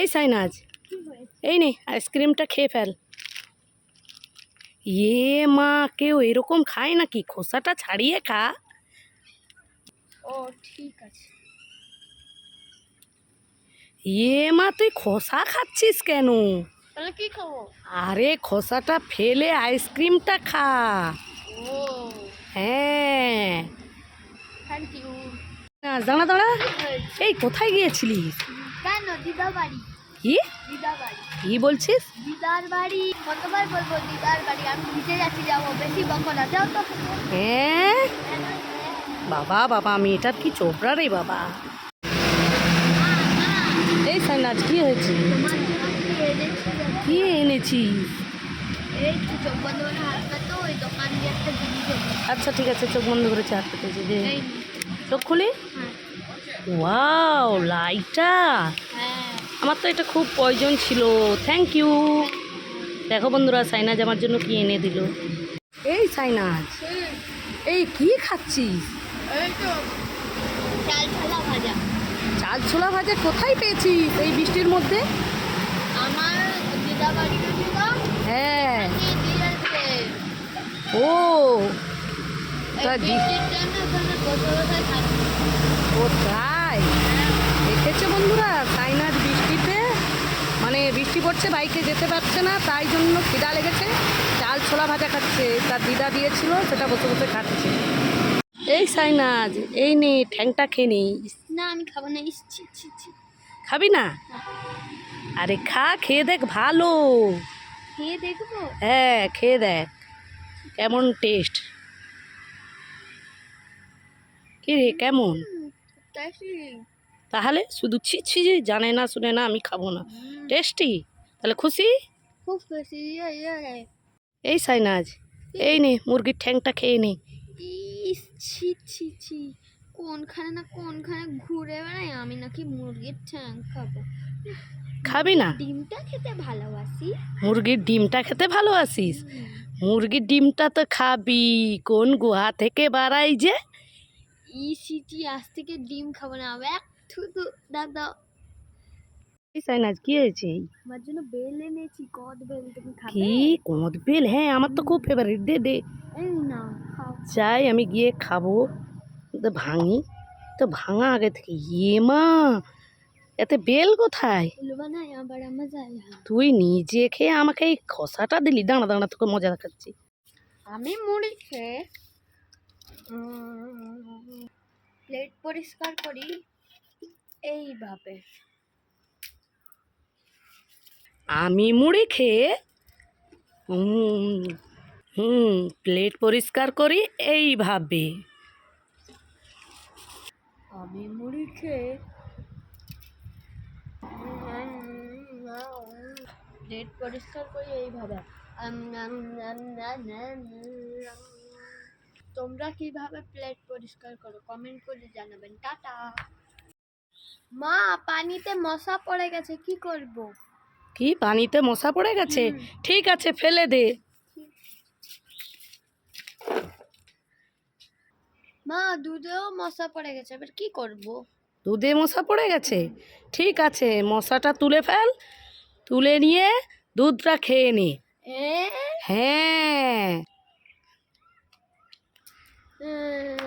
এই সাইনাজ এই নে আইসক্রিমটা খেয়ে ফেল। ইয়ে মা কেউ এরকম খায় নাকি? খোসাটা ছাড়িয়ে খা। ও ঠিক আছে। ইয়ে মা তুই খোসা খাচ্ছিস কেন? তাহলে কি খাব? আরে খোসাটা ফেলে আইসক্রিমটা খা। ও। হ্যাঁ। থ্যাংক ইউ দাঁড়া দাঁড়া। এই কোথায় গিয়েছিলিস? কেন দিদা বাড়ি। কি? দিদা বাড়ি। কি বলছিস? দিদার বাড়ি। কতবার বলব দিদার বাড়ি? আমি ভিজে যাচ্ছি যাব। বেশি বকো না যাও তো। হ্যাঁ বাবা বাবা মেয়েটার কি চোপড়া রে বাবা। এই সাইনাজ কি হয়েছে? কি এনেছি। এনেছিস। আচ্ছা ঠিক আছে চোখ বন্ধ করে চার পেতেছে যে চোখ খুলি? হ্যাঁ। ওয়াও লাইটা হ্যাঁ আমার তো এটা খুব প্রয়োজন ছিল। থ্যাংক ইউ দেখো বন্ধুরা সাইনাজ আমার জন্য কি এনে দিল। এই সাইনাজ এই কি খাচ্ছিস? এই তো চাল ছালা ভাজা। চাল ছোলা ভাজা কোথায় পেয়েছিস এই বৃষ্টির মধ্যে? আমার হ্যাঁ। ও তা তাই? দেখেছে বন্ধুরা সাইনাজ বৃষ্টিতে। মানে বৃষ্টি পড়ছে বাইকে যেতে পারছে না তাই জন্য খিদা লেগেছে। চাল ছোলা ভাজা খাচ্ছে তার দিদা দিয়েছিল সেটা বসে বসে খাচ্ছে। এই সাইনাজ এই নে ঠ্যাংটা খেয়ে নি। না আমি খাব না খাবি না? আরে খা খেয়ে দেখ ভালো। খেয়ে দেখব? হ্যাঁ খেয়ে দেখ। কেমন টেস্ট কি রে কেমন? তাহলে শুধু ছি ছি জানে না শুনে না আমি খাব না। টেস্টি তাহলে খুশি? খুব খুশি এই সাইনাজ এই নে মুরগির ঠ্যাংটা খেয়ে নে। ছি ছি ছি। কোনখানে না কোনখানে ঘুরে বেড়াই আমি নাকি মুরগির ঠ্যাং খাব। খাবি না? ডিমটা খেতে ভালোবাসি। মুরগির ডিমটা খেতে ভালোবাসিস? মুরগির ডিমটা তো খাবি। কোন গুহা থেকে বাড়াই যে ই সিটি আজ থেকে ডিম খাব না এক থুতু দাদা এই সাইনাজ কি হয়েছে? আমার জন্য বেল এনেছি কদ বেল তুমি খাবে? কি? কোঁদ বেল? হ্যাঁ আমার তো খুব ফেভারিট দে দে। এই না চাই আমি গিয়ে খাব। তো ভাঙি। তো ভাঙা আগে থেকে। ইয়ে মা এতে বেল কোথায়? তুই নিজে খেয়ে আমাকে এই খসাটা দিলি। দাঁড়া দাঁড়া তোকে মজা দেখাচ্ছি। আমি মুড়ি খেয়ে প্লেট পরিষ্কার করি এইভাবে আমি মুড়ি খেয়ে হুম হুম প্লেট পরিষ্কার করি এইভাবে আমি মুড়ি খেয়ে প্লেট পরিষ্কার করি এইভাবে তোমরা কীভাবে প্লেট পরিষ্কার করো? কমেন্ট করে জানাবেন। টাটা! মা পানিতে মশা পড়ে গেছে কি করব? কি পানিতে মশা পড়ে গেছে? ঠিক আছে ফেলে দে। মা দুধেও মশা পড়ে গেছে এবার কি করব? দুধে মশা পড়ে গেছে? ঠিক আছে মশাটা তুলে ফেল। তুলে নিয়ে দুধটা খেয়ে নে। হ্যাঁ। 嗯